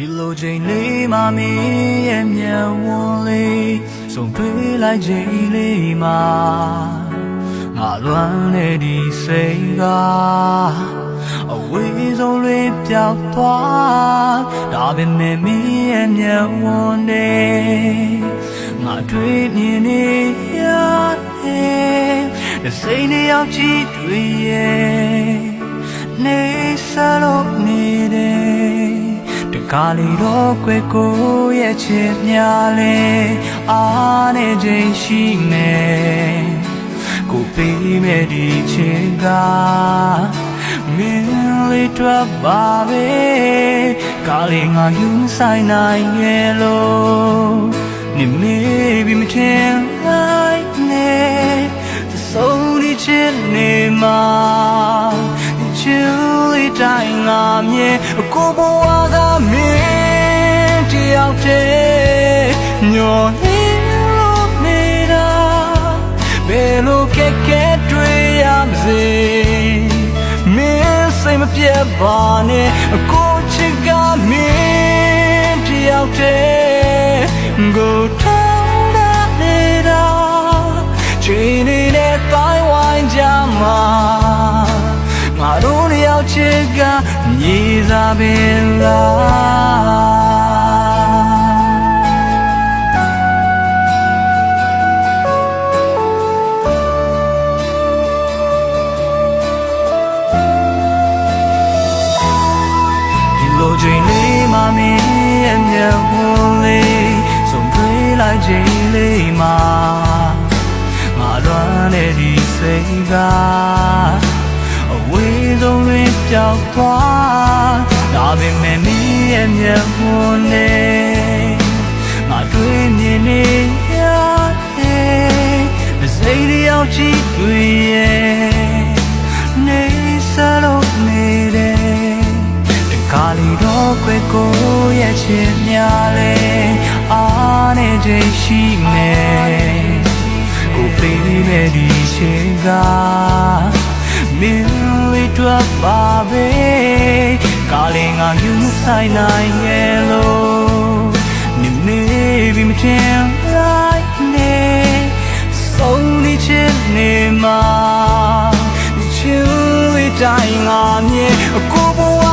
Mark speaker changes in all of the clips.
Speaker 1: ဒီလိုချိန်လေးမှမင်းရဲ့မျက်ဝန်းလေးစုံတွေ့လိုက်ချိန်လေးမှာငါလွမ်းနေဒီစိတ်ကအဝေးဆုံးလေးပြောက်သွားဒါပေမဲ့မင်းရဲ့မျက်ဝန်းလေးငါတွေ့မြင်နေရတယ်စိတ်နဲ့ရောက်ကြည့်တွေ့ရဲ့နေစလို့နေတယ်တ ကားလီတော့ကွယ်ကိုရဲ့ချစ်များလဲအားနေခြင်းရှိနေကိုပေးမဲ့ဒီချစ်ကမင်းလေးတော့ပါပဲကားလေးငါယူဆိုင်နိုင်ရဲ့လို့ င်းငါမြင်ကိုဘဝကမင်းတယောက်တည်းညော်နေလို့နေတာဘယ်လိုကဲကဲတွေ့ရမစေမင်းစိတ်မပြတ်ပါနဲ့ကိုချစ်ကမင်းတယောက်တည်းကိုထောင်းတာနေတာချိန်နေတဲ့တိုင်းဝိုင်းကြမှာငါတို့နှစ်ယောက် ချစ်ကမြေစာပင်လားဒီလိုချိန်လေးမှမင်းရဲ့မျက်ဝန်းလေးစုံတွေ့လိုက်ချိန်လေးမှာငါလွမ်းတဲ့ဒီစိတ်ကအဝေးဆုံးတွင် ပျောက်သွားဒါပေမဲ့မင်းရဲ့မျက်ဝန်းလေးငါတွေ့မြင်နေရတယ်စိတ်တယောက်ချစ်တွေ့ရဲ့နေစလို့နေတယ်တကားလီတော့ကွယ်ကိုရဲ့ချစ်များလဲအားနေခြင်းရှိနေကိုပေးမဲ့ဒီချစ်က မင်းလေးတော့ပါပဲကားလေးငါယူဆိုင်နိုင်ရဲ့လို့နေမေးပြီးမထင်လိုက်နဲ့ဆုံးနေချစ်နေမှာချူလေးတိုင်းငါမြင်ကိုဘဝ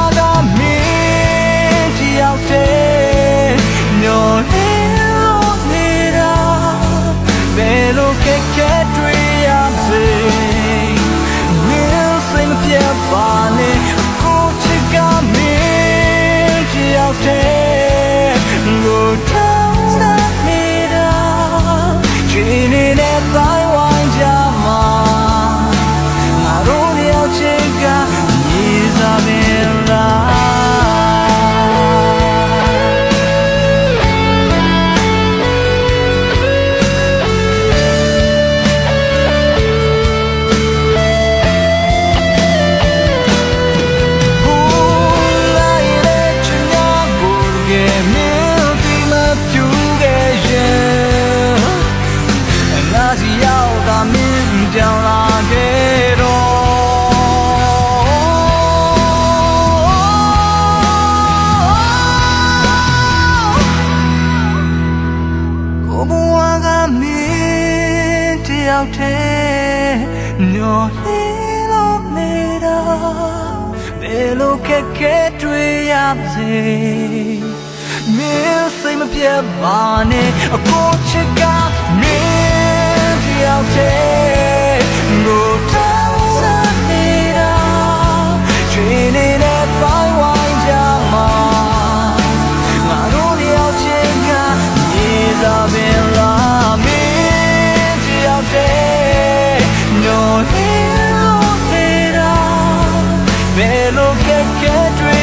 Speaker 1: င်းတယောက်တည်းညော်နေလို့နေတာဘယ်လိုခက်ခဲတွေ့ရပါစေမင်းစိတ်မပြတ်ပါနဲ့အကိုချစ်ကမင်းတယောက်တည်းငို can't dream